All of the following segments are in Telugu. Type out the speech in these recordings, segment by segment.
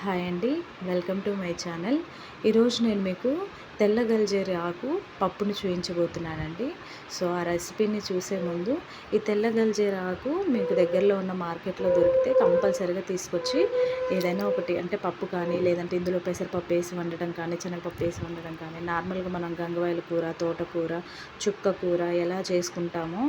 హాయ్ అండి. Welcome to my channel. ఈరోజు నేను మీకు తెల్ల గల్జేరి ఆకు పప్పుని చూయించబోతున్నానండి. సో ఆ రెసిపీని చూసే ముందు ఈ తెల్ల గల్జేరి ఆకు మీకు దగ్గరలో ఉన్న మార్కెట్లో దొరికితే కంపల్సరీగా తీసుకొచ్చి ఏదైనా ఒకటి అంటే పప్పు కానీ లేదంటే ఇందులో పెసరపప్పు వేసి వండడం కానీ శనగపప్పు వేసి వండడం కానీ నార్మల్గా మనం గంగవాయల కూర తోటకూర చుక్క కూర ఎలా చేసుకుంటామో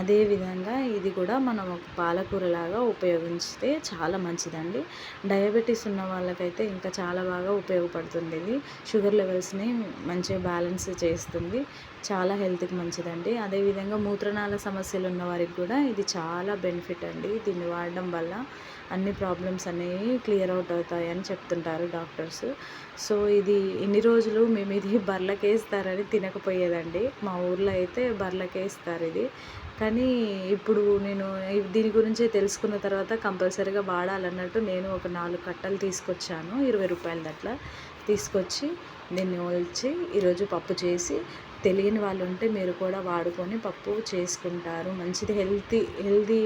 అదే విధంగా ఇది కూడా మనం ఒక పాలకూరలాగా ఉపయోగించితే చాలా మంచిదండి. డయాబెటీస్ ఉన్న వాళ్ళకైతే ఇంకా చాలా బాగా ఉపయోగపడుతుంది ఇది. షుగర్ లెవెల్స్ని మంచిగా బ్యాలెన్స్ చేస్తుంది. చాలా హెల్త్కి మంచిదండి. అదేవిధంగా మూత్రనాళ సమస్యలు ఉన్న వారికి కూడా ఇది చాలా బెనిఫిట్ అండి. దీన్ని వాడడం వల్ల అన్ని ప్రాబ్లమ్స్ అనేవి క్లియర్ అవుట్ అవుతాయని చెప్తుంటారు డాక్టర్స్. సో ఇది ఇన్ని రోజులు మేము ఇది బర్లకేస్తారని తినకపోయేదండి. మా ఊర్లో అయితే బర్లకేస్తారు ఇది. కానీ ఇప్పుడు నేను దీని గురించి తెలుసుకున్న తర్వాత కంపల్సరీగా వాడాలన్నట్టు నేను ఒక నాలుగు కట్టలు తీసుకొచ్చాను. ఇరవై రూపాయలది అట్లా తీసుకొచ్చి దీన్ని ఒలిచి ఈరోజు పప్పు చేసి తెలియని వాళ్ళు ఉంటే మీరు కూడా వాడుకొని పప్పు చేసుకుంటారు. మంచిది హెల్తీ హెల్తీ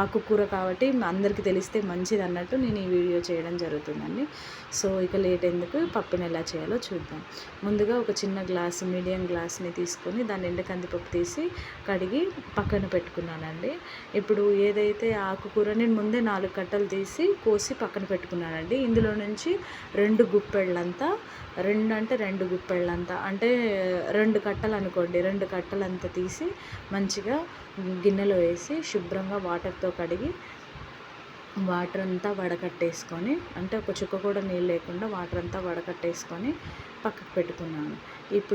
ఆకుకూర కాబట్టి అందరికీ తెలిస్తే మంచిది అన్నట్టు నేను ఈ వీడియో చేయడం జరుగుతుందండి. సో ఇక లేట్ ఎందుకు? పప్పుని ఎలా చేయాలో చూద్దాం. ముందుగా ఒక చిన్న గ్లాస్ మీడియం గ్లాస్ని తీసుకొని దాన్ని ఎండ కందిపప్పు తీసి కడిగి పక్కన పెట్టుకున్నానండి. ఇప్పుడు ఏదైతే ఆకుకూర నేను ముందే నాలుగు కట్టలు తీసి కోసి పక్కన పెట్టుకున్నానండి. ఇందులో నుంచి రెండు గుప్పెళ్ళంతా రెండు అంటే రెండు గుప్పెళ్ళంతా అంటే రెండు కట్టలు అనుకోండి రెండు కట్టలంతా తీసి మంచిగా గిన్నెలో వేసి శుభ్రంగా వాటర్తో కడిగి వాటర్ అంతా వడకట్టేసుకొని అంటే ఒక చుక్క కూడా నీళ్ళు లేకుండా వాటర్ అంతా వడకట్టేసుకొని పక్కకు పెట్టుకున్నాను ఇప్పుడు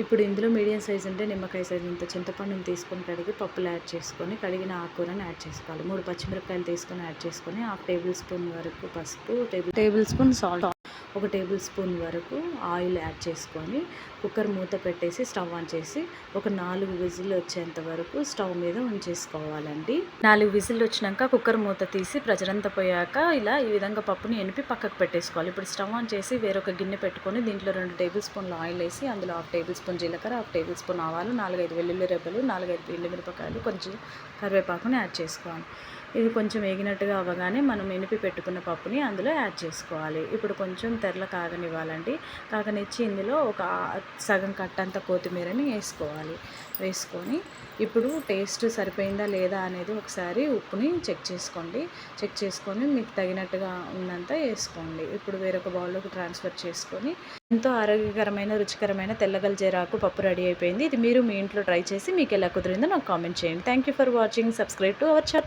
ఇప్పుడు ఇందులో మీడియం సైజ్ అంటే నిమ్మకాయ సైజ్ ఇంత చింతపండుని తీసుకొని కడిగి పప్పులు యాడ్ చేసుకొని కడిగిన ఆకుకూరని యాడ్ చేసుకోవాలి. మూడు పచ్చిమిరపకాయలు తీసుకొని యాడ్ చేసుకొని హాఫ్ టేబుల్ స్పూన్ వరకు పసుపు టేబుల్ టేబుల్ స్పూన్ సాల్ట్. ఒక టేబుల్ స్పూన్ వరకు ఆయిల్ యాడ్ చేసుకొని కుక్కర్ మూత పెట్టేసి స్టవ్ ఆన్ చేసి ఒక నాలుగు విజిల్ వచ్చేంత వరకు స్టవ్ మీద ఉంచేసుకోవాలండి. నాలుగు విజిల్ వచ్చినాక కుక్కర్ మూత తీసి ప్రజరంతా పోయాక ఇలా ఈ విధంగా పప్పుని ఎనిపి పక్కకు పెట్టేసుకోవాలి. ఇప్పుడు స్టవ్ ఆన్ చేసి వేరొక గిన్నె పెట్టుకొని దీంట్లో రెండు టేబుల్ స్పూన్లు ఆయిల్ వేసి అందులో హాఫ్ టేబుల్ స్పూన్ జీలకర్ర హాఫ్ టేబుల్ స్పూన్ ఆవాలు నాలుగైదు వెల్లుల్లి రెబ్బలు నాలుగైదు మిరపకాయలు కొంచెం కరివేపాకుని యాడ్ చేసుకోవాలి. ఇది కొంచెం వేగినట్టుగా అవ్వగానే మనం ఎనిపి పెట్టుకున్న పప్పుని అందులో యాడ్ చేసుకోవాలి. ఇప్పుడు కొంచెం తెరలు కాగనివ్వాలండి. కాగనిచ్చి ఇందులో ఒక సగం కట్టంత కొత్తిమీరని వేసుకోవాలి. వేసుకొని ఇప్పుడు టేస్ట్ సరిపోయిందా లేదా అనేది ఒకసారి ఉప్పుని చెక్ చేసుకోండి. చెక్ చేసుకొని మీకు తగినట్టుగా ఉన్నంత వేసుకోండి. ఇప్పుడు వేరొక బౌల్లోకి ట్రాన్స్ఫర్ చేసుకొని ఎంతో ఆరోగ్యకరమైన రుచికరమైన తెల్లగల జీరాకు పప్పు రెడీ అయిపోయింది. ఇది మీరు మీ ఇంట్లో ట్రై చేసి మీకు ఎలా కుదిరిందో నాకు కామెంట్ చేయండి. Thank you for watching subscribe to our channel